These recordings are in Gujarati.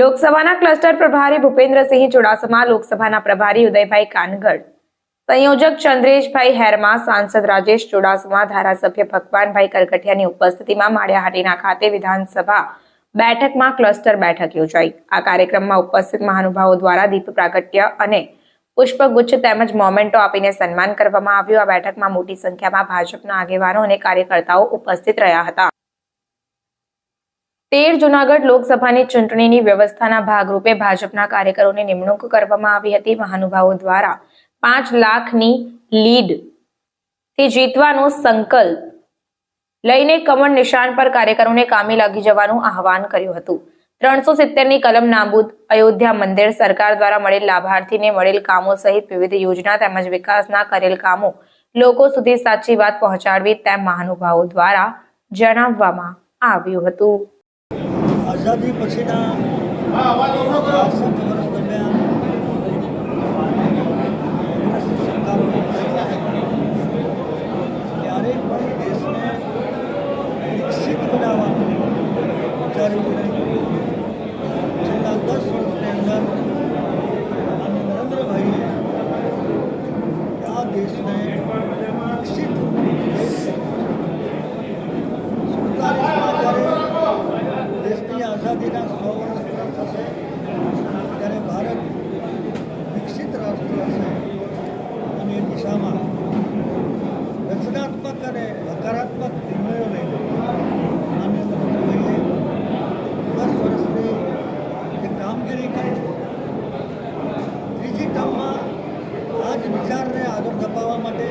લોકસભાના ક્લસ્ટર પ્રભારી ભૂપેન્દ્રસિંહ ચુડાસમા, લોકસભાના પ્રભારી ઉદયભાઈ કાનગડ સંયોજક ચંદ્રેશભાઈ હેરમા, સાંસદ રાજેશ ચુડાસમા, ધારાસભ્ય ભગવાનભાઈ કરગઠિયાની ઉપસ્થિતિમાં માળિયાહાટીના ખાતે વિધાનસભા બેઠકમાં ક્લસ્ટર બેઠક યોજાઈ. આ કાર્યક્રમમાં ઉપસ્થિત મહાનુભાવો દ્વારા દીપ પ્રાગટ્ય અને પુષ્પગુચ્છ તેમજ મોમેન્ટો આપીને સન્માન કરવામાં આવ્યું. આ બેઠકમાં મોટી સંખ્યામાં ભાજપના આગેવાનો અને કાર્યકર્તાઓ ઉપસ્થિત રહ્યા હતા. તેર જુનાગઢ લોકસભાની ચૂંટણીની વ્યવસ્થાના ભાગરૂપે ભાજપના કાર્યકરોની નિમણૂક કરવામાં આવી હતી. મહાનુભાવો દ્વારા પાંચ લાખની લીડથી જીતવાનો સંકલ્પ લઈને કમળ નિશાન પર કાર્યકરોને કામે લાગી જવાનું આહવાન કર્યું હતું. ત્રણસો સિત્તેરની કલમ નાબૂદ અયોધ્યા મંદિર સરકાર દ્વારા મળેલ લાભાર્થીને મળેલ કામો સહિત વિવિધ યોજના તેમજ વિકાસના કરેલ કામો લોકો સુધી સાચી વાત પહોંચાડવી તેમ મહાનુભાવો દ્વારા જણાવવામાં આવ્યું હતું. આઝાદી પછીના બાસઠ વર્ષ દરમિયાન સરકારોની ક્યારેય પણ દેશને વિકસિત બનાવવાનું વિચાર્યું નહીં છેલ્લા દસ વર્ષની અંદર માનનીય નરેન્દ્રભાઈએ આ દેશને વિકસિત દેશ સુડતાલીસમાં જ્યારે દેશની આઝાદીના સો વર્ષ પૂરા થશે ત્યારે ભારત વિકસિત રાષ્ટ્ર હશે અને એ દિશામાં અને હકારાત્મક નિર્ણયો લઈને માન્ય નરેન્દ્રભાઈએ દસ વર્ષની જે કામગીરી કરી. ત્રીજી ટર્મમાં આ જ વિચારને આગળ ધપાવવા માટે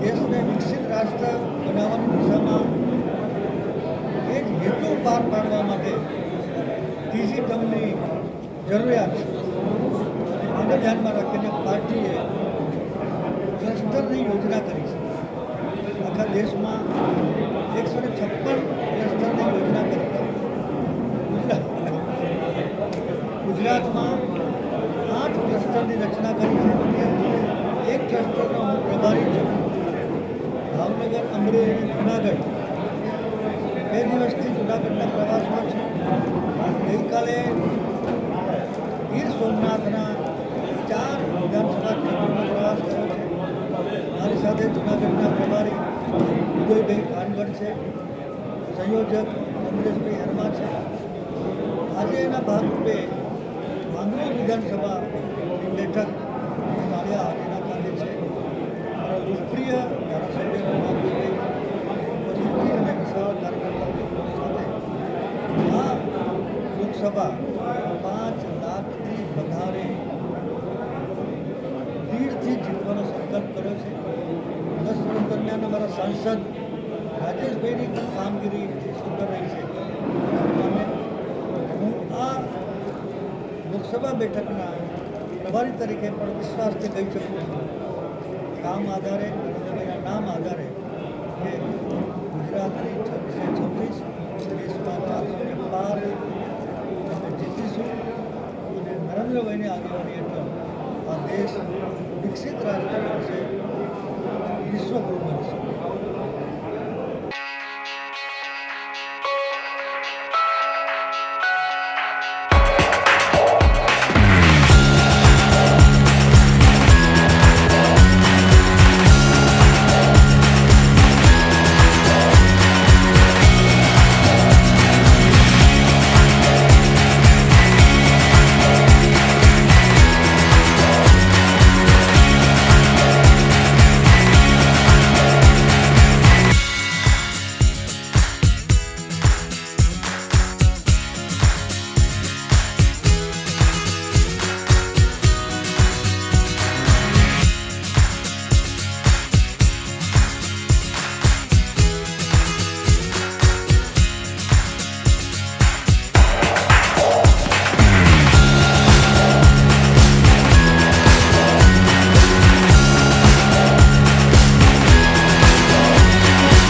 દેશને વિકસિત રાષ્ટ્ર બનાવવાની દિશામાં એક હેતુ પાર પાડવા માટે ત્રીજી ટર્મની જરૂરિયાત છે. એને ધ્યાનમાં રાખીને પાર્ટીએ ક્લસ્ટરની યોજના કરી છે આખા દેશમાં એકસો ને છપ્પન ક્લસ્ટરની યોજના કરી છે ગુજરાત ગુજરાતમાં આઠ ક્લસ્ટરની રચના કરી છે. એક ક્લસ્ટરનો હું પ્રભારી છું. ભાવનગર, અમરેલી જુનાગઢ. બે દિવસથી જુનાગઢના પ્રવાસમાં છું. ગઈકાલે ગીર સોમનાથના ચાર વિધાનસભા ક્ષેત્રોનો પ્રવાસ કર્યો છે મારી સાથે જુનાગઢના પ્રભારી ઉદયભાઈ ખાનગઢ છે, સંયોજક ચંદ્રેશભાઈ હરમા છે. આજે એના ભાગરૂપે માંગરોળ વિધાનસભાની બેઠક માળિયા હાટીના ખાતે છે. લોકપ્રિય ધારાસભ્ય ઉપસ્થિતિ અને વિશાળ કાર્યકર્તાઓ સાથે આ લોકસભા પાંચ લાખથી વધારે ભીડથી જીતવાનો સંકલ્પ કર્યો છે. દરમિયાન અમારા સાંસદ રાજેશભાઈની પણ કામગીરી સુંદર રહી છે. અને હું આ લોકસભા બેઠકના પ્રભારી તરીકે પણ વિશ્વાસથી કહી શકું છું. કામ આધારે નરેન્દ્રભાઈના નામ આધારે કે ગુજરાતની છવ્વીસે છવ્વીસ દેશમાં ચારસો ને બાર જીતીશું અને નરેન્દ્રભાઈની આગેવાની હેઠળ આ દેશ વિકસિત રાષ્ટ્ર બનશે વિશ્વગુરુ બનશે